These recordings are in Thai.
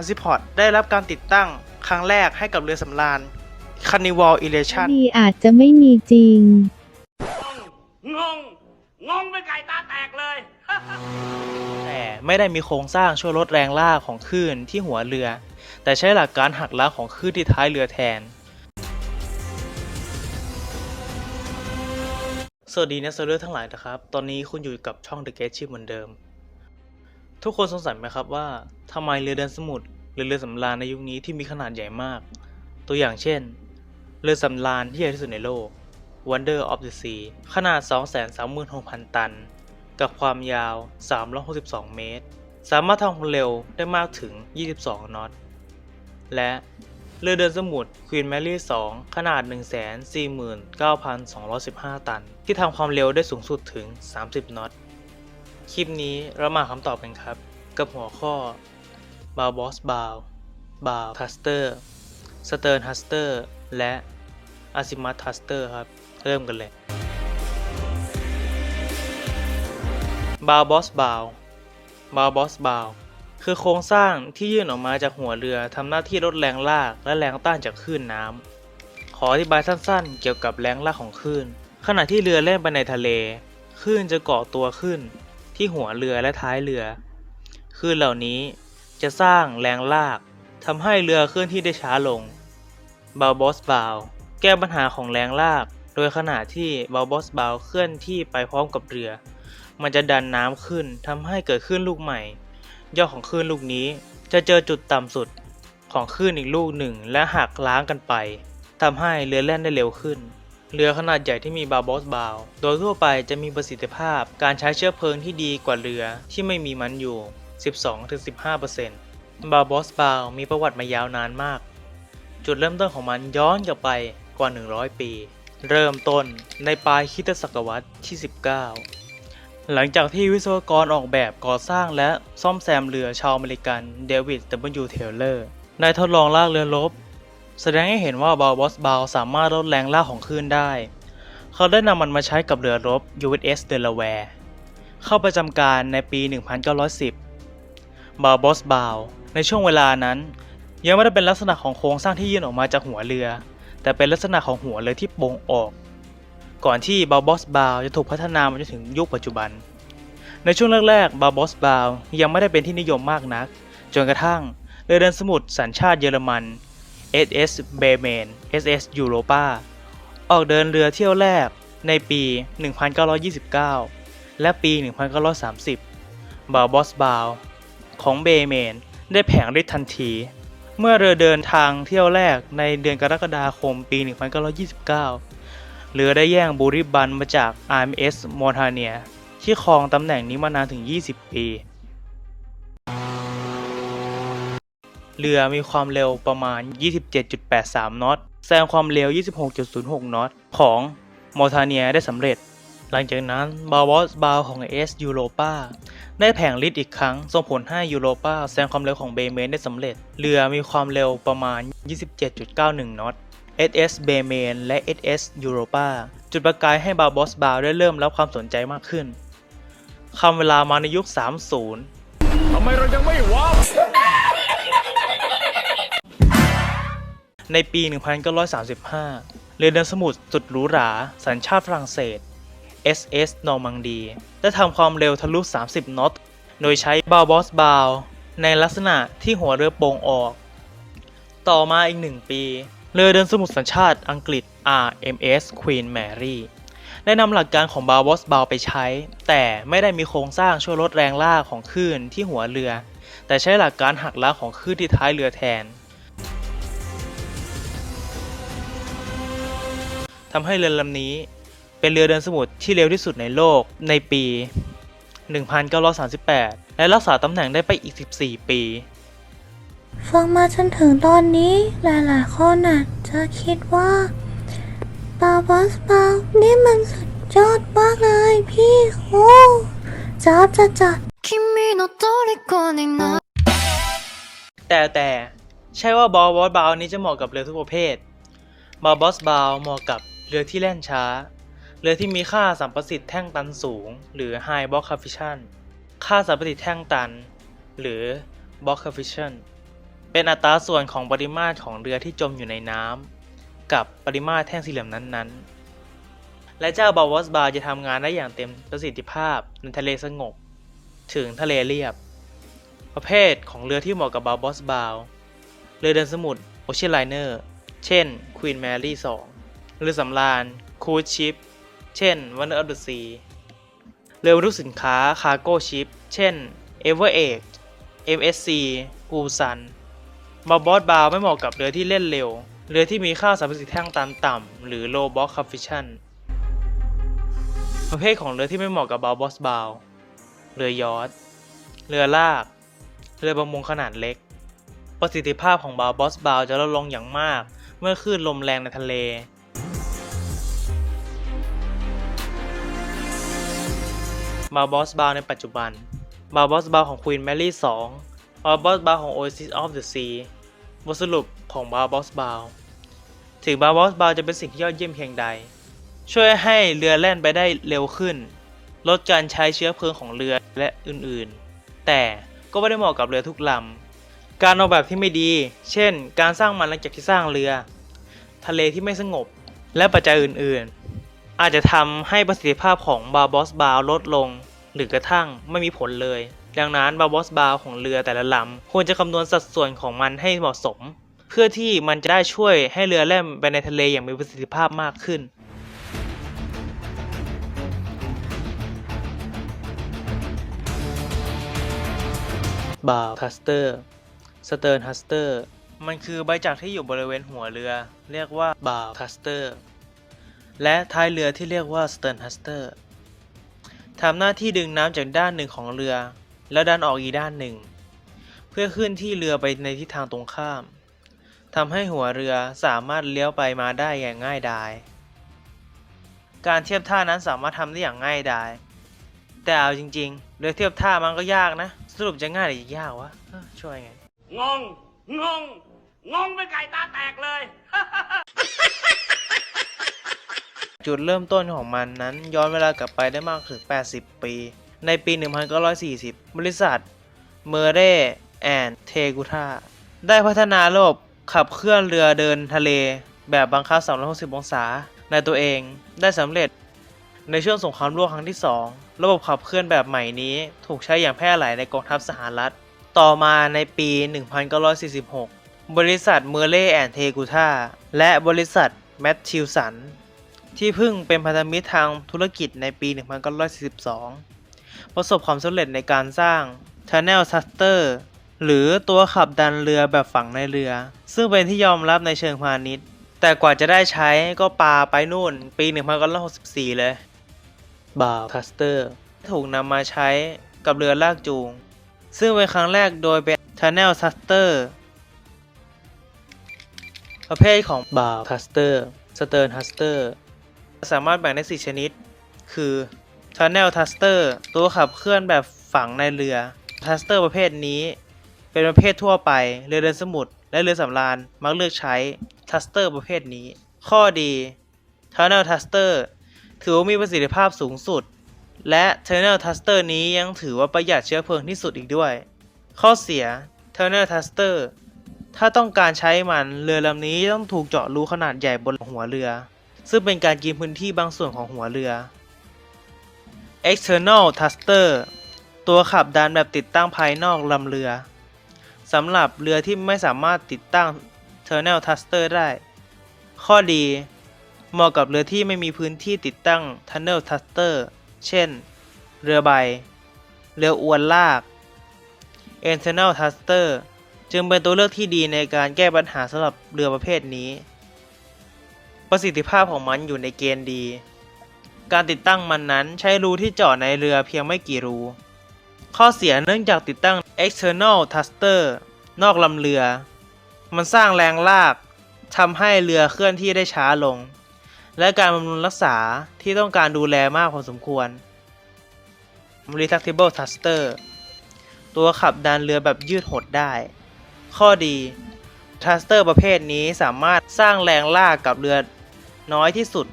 a s i p o r t ได้รับการติดตั้งครั้งแรกให้กับเรือสำราญ Carnival Elation ดีอาจจะไม่มีจริง งง งงเป็นไก่ตาแตกเลย แต่ไม่ได้มีโครงสร้างช่วยลดแรงลากของคลื่นที่หัวเรือ แต่ใช้หลักการหักล้างของคลื่นที่ท้ายเรือแทน สวัสดีนักเซลเลอร์ทั้งหลายนะครับ ตอนนี้คุณอยู่กับช่อง The Gate Ship เหมือนเดิม ทุกคนสงสัยไหมครับว่าทำไมเรือเดินสมุทรหรือเรือสำราญในยุคนี้ที่มีขนาดใหญ่มาก ตัวอย่างเช่น เรือสำราญที่ใหญ่ที่สุดในโลก Wonder of the Sea ขนาด 236,000 ตัน กับความยาว 362 เมตร สามารถทำความเร็วได้มากถึง 22 นอต และเรือเดินสมุทร Queen Mary 2 ขนาด 149,215 ตัน ที่ทำความเร็วได้สูงสุดถึง 30 นอต คลิปนี้เรามาคำตอบกันครับ กับหัวข้อ b a l b o s b a l b a l Thruster Stern Thruster และ Azimuth Thruster ครับ เริ่มกันเลยบาบอสบาวบาบอสบาวคือโครงสร้างที่ยื่นออกมาจากหัวเรือทำหน้าที่ลดแรงลากและแรงต้านจากคลื่นน้ำขออธิบายสั้นๆ เกี่ยวกับแรงลากของคลื่นขณะที่เรือแล่นไปในทะเลคลื่นจะเกาะตัวขึ้น ที่หัวเรือและท้ายเรือคลื่นเหล่านี้จะสร้างแรงลากทำให้เรือเคลื่อนที่ได้ช้าลงบาบอสบาวแก้ปัญหาของแรงลาก โดยขณะที่บาบอสบาวเคลื่อนที่ไปพร้อมกับเรือ มันจะดันน้ำขึ้นทำให้เกิดคลื่นลูกใหม่ยอดของคลื่นลูกนี้จะเจอจุดต่ำสุดของคลื่นอีกลูกหนึ่งและหักล้างกันไปทำให้เรือแล่นได้เร็วขึ้น เรือขนาดใหญ่ที่มีบาบอสบาว โดยทั่วไปจะมีประสิทธิภาพการใช้เชื้อเพลิงที่ดีกว่าเรือที่ไม่มีมันอยู่ 12-15%บาบอสบาวมีประวัติมายาวนานมาก จุดเริ่มต้นของมันย้อนกลับไปกว่า 100 ปี เริ่มต้นในปลายคริสตศตวรรษที่ 19 หลังจากที่วิศวกรออกแบบก่อสร้างและซ่อมแซมเรือชาวอเมริกันเดวิด W. เทเลอร์ ได้ทดลองลากเรือรบ แสดงให้เห็นว่าบาบอสบาลสามารถลดแรงล่าของคลื่นได้ เขาได้นำมันมาใช้กับเรือรบ USS Delaware เข้าประจำการในปี 1910 บาบอสบาลในช่วงเวลานั้น ยังไม่ได้เป็นลักษณะของโครงสร้างที่ยื่นออกมาจากหัวเรือ แต่เป็นลักษณะของหัวเรือที่โป่งออก ก่อนที่บาบอสบาวจะถูกพัฒนามาจนถึงยุคปัจจุบัน ในช่วงแรกๆบาบอสบาวยังไม่ได้เป็นที่นิยมมากนัก จนกระทั่งเรือเดินสมุทรสัญชาติเยอรมัน SS b e m a n SS Europa ออกเดินเรือเที่ยวแรกในปี 1929 และปี 1930 บาบอสบาวของเบเมนได้แผงฤทธิ์ทันที เมื่อเรือเดินทางเที่ยวแรกในเดือนกรกฎาคมปี 1929 เรือได้แย่งบูริบันมาจาก RMS m o n t a n i a ที่ครองตำแหน่งนี้มานานถึง 20 ปี เรือมีความเร็วประมาณ 27.83 นอตแซงความเร็ว 26.06 นอตของ m o n t a n i a ได้สำเร็จ หลังจากนั้นบาวอสบาวของ S Europa ได้แผงฤทธิ์อีกครั้ง ส่งผลให้ยูโรปาแซงความเร็วของเบเมนได้สำเร็จ เรือมีความเร็วประมาณ 27.91 นอต SS b e m a n และ SS Europa จุดประกายให้บาบอสบาวได้เริ่มรับความสนใจมากขึ้น คำเวลามาในยุค 30 ทำไมเรายังไม่ว้าว ในปี 1935 เรือเดินสมุทรสุดหรูหรา สัญชาติฝรั่งเศส SS Normandy ได้ทำความเร็วทะลุ 30นอต โดยใช้บาบอสบาว ในลักษณะที่หัวเรือโป่งออก ต่อมาอีกหนึ่งปี เรือเดินสมุทรสัญชาติอังกฤษ RMS Queen Mary ได้นำหลักการของบาบอสบาวไปใช้ แต่ไม่ได้มีโครงสร้างช่วยลดแรงลากของคลื่นที่หัวเรือ แต่ใช้หลักการหักล้างของคลื่นที่ท้ายเรือแทน ทำให้เรือลำนี้เป็นเรือเดินสมุทรที่เร็วที่สุดในโลกในปี 1938 และรักษาตำแหน่งได้ไปอีก 14 ปี ฟังมาจนถึงตอนนี้หลายๆคนอาจจะคิดว่าปาบัสปานี่มันสุดยอดมากเลยพี่โอ้จ้าจ้าจ้าแต่แต่ใช่ว่าบอบอสบาวนี้จะเหมาะกับเรือทุกประเภทบอบอสบาวเหมาะกับ เรือที่แล่นช้า เรือที่มีค่าสัมประสิทธิ์แท่งตันสูง หรือ High Bulk Coefficient ค่าสัมประสิทธิ์แท่งตัน หรือ Bulk Coefficient เป็นอัตราส่วนของปริมาตรของเรือที่จมอยู่ในน้ำกับปริมาตรแท่งสี่เหลี่ยมนั้นๆ และเจ้าบาวอสบาจะทำงานได้อย่างเต็มประสิทธิภาพในทะเลสงบ ถึงทะเลเรียบ ประเภทของเรือที่เหมาะกับบาบอสบาวเรือเดินสมุทรโอเชียนไลเนอร์ เช่น Queen Mary 2 เรือสำราญคูชิป เช่น Wonder of the Sea เรือบรรทุกสินค้าคาร์โก้ชิป เช่น Ever Age MSC กูซันบาบอสบาวไม่เหมาะกับเรือที่เล่นเร็ว เรือที่มีค่าสรรพสิทธิ์แท่งตันต่ำ หรือ low box coefficient ประเภทของเรือที่ไม่เหมาะกับบาบอสบาว เรือยอทเรือลาก เรือประมงขนาดเล็ก ประสิทธิภาพของบาบอสบาวจะลดลงอย่างมาก เมื่อคลื่นลมแรงในทะเล บาบอสบาในปัจจุบันบาบอสบาของ Queen Mary 2บาบอสบาของ Oasis of the Sea บทสรุปของบาบอสบาถึงบาบอสบาจะเป็นสิ่งที่ยอดเยี่ยมเพียงใด ช่วยให้เรือแล่นไปได้เร็วขึ้น ลดการใช้เชื้อเพลิงของเรือและอื่นๆ แต่ก็ไม่ได้เหมาะกับเรือทุกลำ การออกแบบที่ไม่ดี เช่น การสร้างมันหลังจากที่สร้างเรือ ทะเลที่ไม่สงบ และปัจจัยอื่นๆ อาจจะทำให้ประสิทธิภาพของบาบอสบาวลดลง หรือกระทั่งไม่มีผลเลย ดังนั้นบาบอสบาวของเรือแต่ละลำควรจะคำนวณสัดส่วนของมันให้เหมาะสม เพื่อที่มันจะได้ช่วยให้เรือแล่นไปในทะเลอย่างมีประสิทธิภาพมากขึ้นบาร์ทัสเตอร์ สเต r ร์นฮัสเตอร์ มันคือใบจักรที่อยู่บริเวณหัวเรือ เรียกว่าบาร์ทัสเตอร์ และท้ายเรือที่เรียกว่าสเต r ร์นฮัสเตอร์ทำหน้าที่ดึงน้ำจากด้านหนึ่งของเรือ แล้วดันออกอีกด้านหนึ่ง เพื่อขึ้นที่เรือไปในทิศทางตรงข้ามทำให้หัวเรือสามารถเลี้ยวไปมาได้อย่างง่ายดาย การเทียบท่านั้นสามารถทำได้อย่างง่ายดาย แต่เอาจริงๆเรือเทียบท่ามันก็ยากนะ สรุปจะง่ายหรือยากวะช่วยไง งง งง งงไปไก่ตาแตกเลย จุดเริ่มต้นของมันนั้นย้อนเวลากลับไปได้มากถึง 80 ปี ในปี 1940 บริษัทเมเรแอนเทกุท่าได้พัฒนาระบบขับเคลื่อนเรือเดินทะเล แบบบังคับ 360 องศา ในตัวเองได้สำเร็จ ในช่วงสงครามโลกครั้งที่ 2 ระบบขับเคลื่อนแบบใหม่นี้ถูกใช้อย่างแพร่หลายในกองทัพสหรัฐ ต่อมาในปี 1946 บริษัทเมเรแอนเทกุท่าและบริษัทแมทธิวสัน ที่เพิ่งเป็นพันธมิตรทางธุรกิจในปี 1942 ประสบความสำเร็จในการสร้าง Tunnel Thruster หรือตัวขับดันเรือแบบฝังในเรือ ซึ่งเป็นที่ยอมรับในเชิงพาณิชย์ แต่กว่าจะได้ใช้ก็ปาไปนู่น ปี 1964 เลย บา t ทัสเตอร์ ถูกนำมาใช้กับเรือลากจูง ซึ่งเป็นครั้งแรกโดยเป็น Tunnel Thruster ประเภทของบา t ทัสเตอร์สเต r ร์นทัสเตอร์ สามารถแบ่งได้ 4 ชนิด คือ Tunnel Thruster ตัวขับเคลื่อนแบบฝังในเรือ Thruster ประเภทนี้ เป็นประเภททั่วไป เรือเดินสมุทรและเรือสำราญมักเลือกใช้ Thruster ประเภทนี้ ข้อดี Tunnel Thruster ถือว่ามีประสิทธิภาพสูงสุด และ Tunnel Thruster นี้ยังถือว่าประหยัดเชื้อเพลิงที่สุดอีกด้วย ข้อเสีย Tunnel Thruster ถ้าต้องการใช้มันเรือลำนี้ต้องถูกเจาะรูขนาดใหญ่บนหัวเรือ ซึ่งเป็นการกินพื้นที่บางส่วนของหัวเรือ External Thruster ตัวขับดันแบบติดตั้งภายนอกลำเรือ สำหรับเรือที่ไม่สามารถติดตั้ง Tunnel Thruster ได้ ข้อดี เหมาะกับเรือที่ไม่มีพื้นที่ติดตั้ง Tunnel Thruster เช่น เรือใบ เรืออวนลาก Internal Thruster จึงเป็นตัวเลือกที่ดีในการแก้ปัญหาสำหรับเรือประเภทนี้ ประสิทธิภาพของมันอยู่ในเกณฑ์ดี การติดตั้งมันนั้นใช้รูที่เจาะในเรือเพียงไม่กี่รู ข้อเสียเนื่องจากติดตั้ง external thruster นอกลำเรือ มันสร้างแรงลากทำให้เรือเคลื่อนที่ได้ช้าลง และการบำรุงรักษาที่ต้องการดูแลมากพอสมควร retractable thruster ตัวขับดันเรือแบบยืดหดได้ ข้อดีทัสเตอร์ประเภทนี้สามารถสร้างแรงลากกับเรือ น้อยที่สุด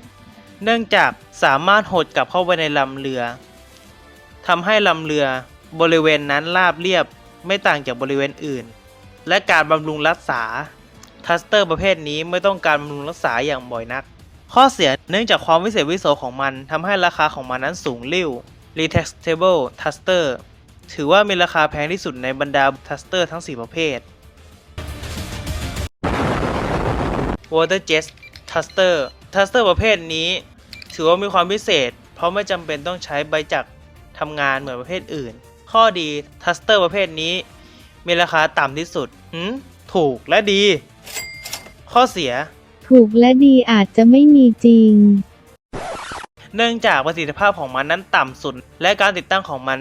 เนื่องจากสามารถหดกลับเข้าไปในลำเรือทำให้ลำเรือบริเวณนั้นราบเรียบไม่ต่างจากบริเวณอื่น และการบำรุงรักษาทัสเตอร์ประเภทนี้ไม่ต้องการบำรุงรักษาอย่างบ่อยนัก ข้อเสียเนื่องจากความวิเศษวิโสของมันทำให้ราคาของมันนั้นสูงลิ่ว Retextable Tuster ถือว่ามีราคาแพงที่สุดในบรรดาทัสเตอร์ทั้ง 4 ประเภท Water Jet Taster Tuster Tuster ประเภทนี้ ถือว่ามีความพิเศษ เพราะไม่จำเป็นต้องใช้ใบจักรทำงานเหมือนประเภทอื่น ข้อดีทัสเตอร์ประเภทนี้ มีราคาต่ำที่สุดหืมถูกและดี ข้อเสีย ถูกและดีอาจจะไม่มีจริง เนื่องจากประสิทธิภาพของมันนั้นต่ำสุด และการติดตั้งของมัน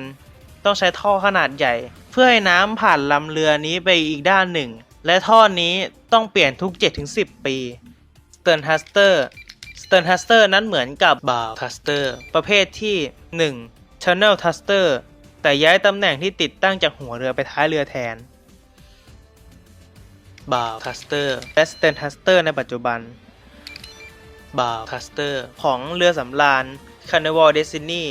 ต้องใช้ท่อขนาดใหญ่ เพื่อให้น้ำผ่านลำเรือนี้ไปอีกด้านหนึ่ง และท่อนี้ต้องเปลี่ยนทุก 7-10 ปี Stern Thruster Stern Thruster นั้นเหมือนกับ Bow Thruster ประเภทที่ 1. Channel Thruster แต่ย้ายตำแหน่งที่ติดตั้งจากหัวเรือไปท้ายเรือแทน Bow Thruster และ Stern Thruster ในปัจจุบันบาวทัสเตอร์ของเรือสำราญ Carnival Destiny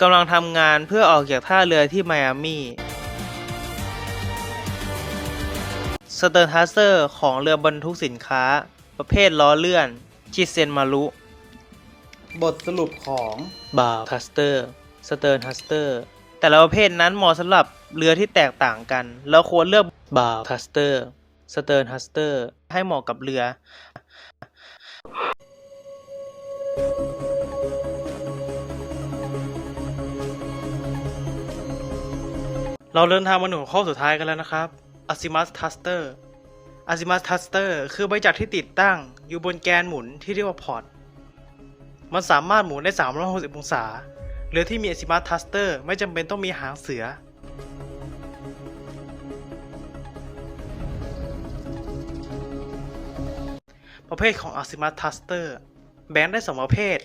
กำลังทำงานเพื่อออกจากท่าเรือที่ไมอามีสเตอร์ทัสเตอร์ของเรือบรรทุกสินค้า ประเภทล้อเลื่อน ชิเซนมารุ บทสรุปของบาวทัสเตอร์ สเตอร์ทัสเตอร์ แต่ละประเภทนั้นเหมาะสำหรับเรือที่แตกต่างกัน เราควรเลือกบาวทัสเตอร์ สเตอร์ทัสเตอร์ ให้เหมาะกับเรือ เราเดินทางมาถึงหัวข้อสุดท้ายกันแล้วนะครับ Azimuth Thruster Azimuth Thruster คือใบจักรที่ติดตั้งอยู่บนแกนหมุนที่เรียกว่าพอร์ต มันสามารถหมุนได้ 360 องศาเรือที่มี Azimuth Thruster ไม่จำเป็นต้องมีหางเสือ ประเภทของ Azimuth Thruster แบ่งได้2ประเภท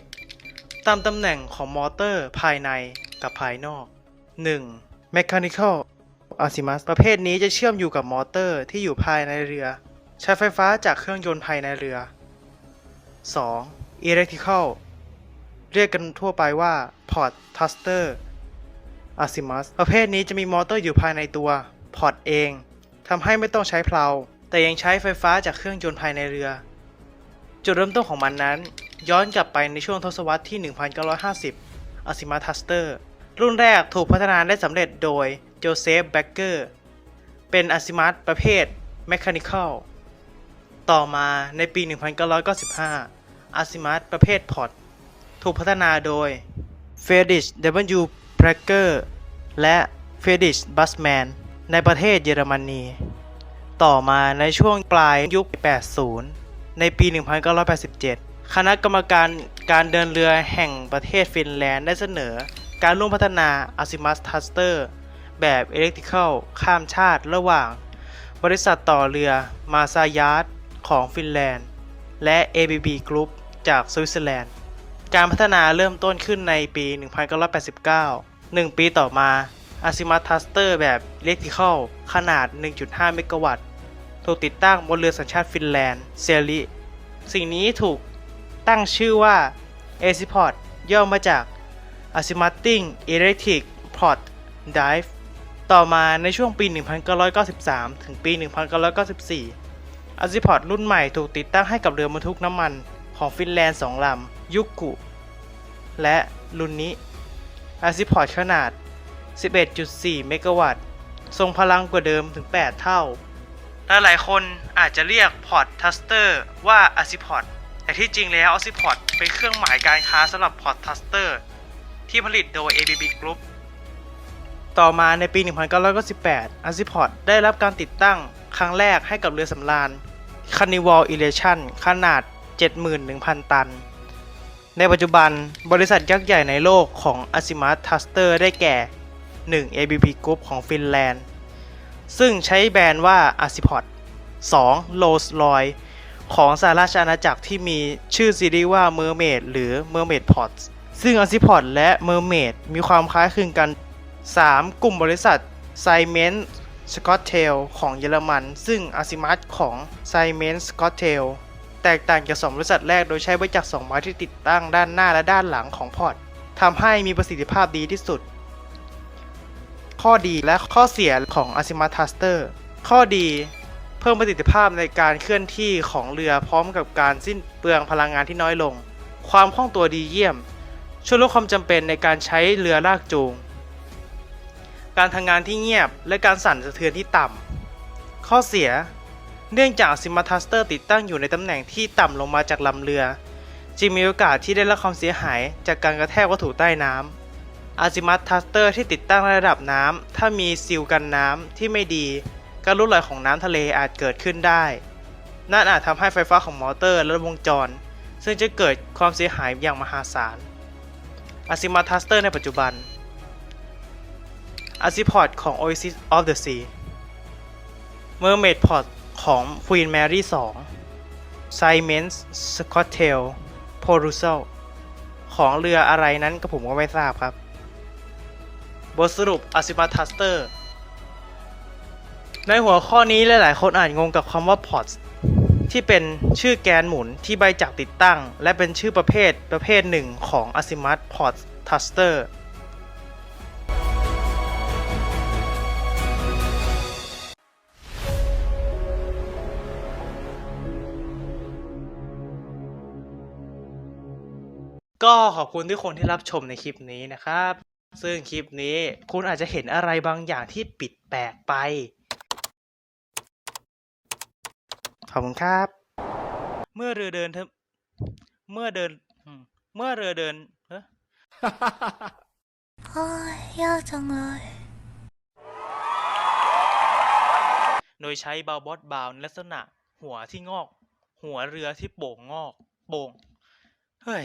ตามตำแหน่งของมอเตอร์ภายในกับภายนอก 1. Mechanical Azimuth ประเภทนี้จะเชื่อมอยู่กับมอเตอร์ที่อยู่ภายในเรือ ใช้ไฟฟ้าจากเครื่องยนต์ภายในเรือ 2. Electrical เรียกกันทั่วไปว่า Port Thruster Azimuth ประเภทนี้จะมีมอเตอร์อยู่ภายในตัวพอร์ตเองทำให้ไม่ต้องใช้เพลา แต่ยังใช้ไฟฟ้าจากเครื่องยนต์ภายในเรือ จุดเริ่มต้นของมันนั้น ย้อนกลับไปในช่วงทศวรรษที่ 1950 Azimuth Thruster รุ่นแรกถูกพัฒนาได้สำเร็จโดย โจเซฟแบ็กเกอร์ เป็นอาซิมัตประเภท Mechanical ต่อมาในปี 1995อาซิมัตประเภทพอร์ตถูกพัฒนาโดย f e d i s h W. b r a c k e r และ f e d i s h Busman ในประเทศเยอรมนี ต่อมาในช่วงปลายยุค 80 ในปี 1987 คณะกรรมการการเดินเรือแห่งประเทศฟินแลนด์ได้เสนอการร่วมพัฒนา Azimuth Thruster แบบ Electrical ข้ามชาติระหว่าง บริษัทต่อเรือมาซายาร์ดของฟินแลนด์ และ ABB Group จากสวิตเซอร์แลนด์ การพัฒนาเริ่มต้นขึ้นในปี 1989 1 ปีต่อมา Azimuth Thruster แบบ Electrical ขนาด 1.5 เมกะวัตต์ถูกติดตั้งบนเรือสัญชาติฟินแลนด์เซลิสิ่งนี้ถูกตั้งชื่อว่า a z i p o d ย่อมาจาก Azimuthing Electric Port Dive ต่อมาในช่วงปี 1993 ถึงปี 1994 a z i p o d รุ่นใหม่ถูกติดตั้งให้กับเรือบรรทุกน้ำมันของฟินแลนด์2ลำ ยุกุ และลุนนิ a z i p o d ขนาด 11.4 เมกะวัตต์ ทรงพลังกว่าเดิมถึง 8 เท่าหลายคนอาจจะเรียกพอร์ตทัสเตอร์ว่าอาซิพอร์ตแต่ที่จริงแล้วอาซิพอร์ตเป็นเครื่องหมายการค้าสำหรับพอร์ตทัสเตอร์ที่ผลิตโดย ABB Group ต่อมาในปี 1998อาซิพอร์ตได้รับการติดตั้งครั้งแรกให้กับเรือสำราญ Carnival Elation ขนาด 71,000 ตัน ในปัจจุบันบริษัทยักษ์ใหญ่ในโลกของ Azimuth Thruster ได้แก่ 1. ABB Group ของฟินแลนด์ ซึ่งใช้แบรนด์ว่า a r c i p o d 2. Rolls Royce ของสหราชอาณาจักรที่มีชื่อซีรีส์ว่า Mermaid หรือ Mermaid Ports ซึ่ง a r c i p o d และ Mermaid มีความคล้ายคลึงกัน 3. กลุ่มบริษัท Siemens Scottel ของเยอรมัน ซึ่ง a z i m u t ของ Siemens Scottel แตกต่างจาก 2 บริษัทแรกโดยใช้ใบจักร2ไม้ที่ติดตั้งด้านหน้าและด้านหลังของพอร์ตทำให้มีประสิทธิภาพดีที่สุด ข้อดีและข้อเสียของ Azimuth Thruster ข้อดีเพิ่มประสิทธิภาพในการเคลื่อนที่ของเรือพร้อมกับการสิ้นเปลืองพลังงานที่น้อยลง ความคล่องตัวดีเยี่ยม ช่วยลดความจำเป็นในการใช้เรือลากจูง การทำงานที่เงียบและการสั่นสะเทือนที่ต่ำ ข้อเสีย เนื่องจากซิมาทัสเตอร์ติดตั้งอยู่ในตำแหน่งที่ต่ำลงมาจากลำเรือ จึงมีโอกาสที่ได้รับความเสียหายจากการกระแทกวัตถุใต้น้ำอาซิมัตทัสเตอร์ที่ติดตั้งระดับน้ำถ้ามีซีลกันน้ำที่ไม่ดี การรั่วไหลของน้ำทะเลอาจเกิดขึ้นได้ นั่นอาจทำให้ไฟฟ้าของมอเตอร์และวงจร ซึ่งจะเกิดความเสียหายอย่างมหาศาลอาซิมัตทัสเตอร์ในปัจจุบัน อาซิพอร์ตของ Oasis of the Sea Mermaid Port ของ Queen Mary 2 Siemens Scottel p o r u s e l ของเรืออะไรนั้นก็ผมก็ไม่ทราบครับ บทสรุป a s i m a t h u s t e r ในหัวข้อนี้หลาย ๆ คนอาจงงกับคำว่า POTS ที่เป็นชื่อแกนหมุนที่ใบจักรติดตั้ง และเป็นชื่อประเภทประเภทหนึ่งของ a s i m a t POTS Thruster ก็ขอบคุณทุกคนที่รับชมในคลิปนี้นะครับ ซึ่งคลิปนี้คุณอาจจะเห็นอะไรบางอย่างที่ปิดแปลกไป ขอบคุณครับ เมื่อเรือเดินเทเมื่อเดินอืมเมื่อเรือเดินเอ้อโอ้ยยากจังเลย โดยใช้บาบอสบาวในลักษณะ หัวที่งอก หัวเรือที่โป่งงอก โป่ง เฮ้ย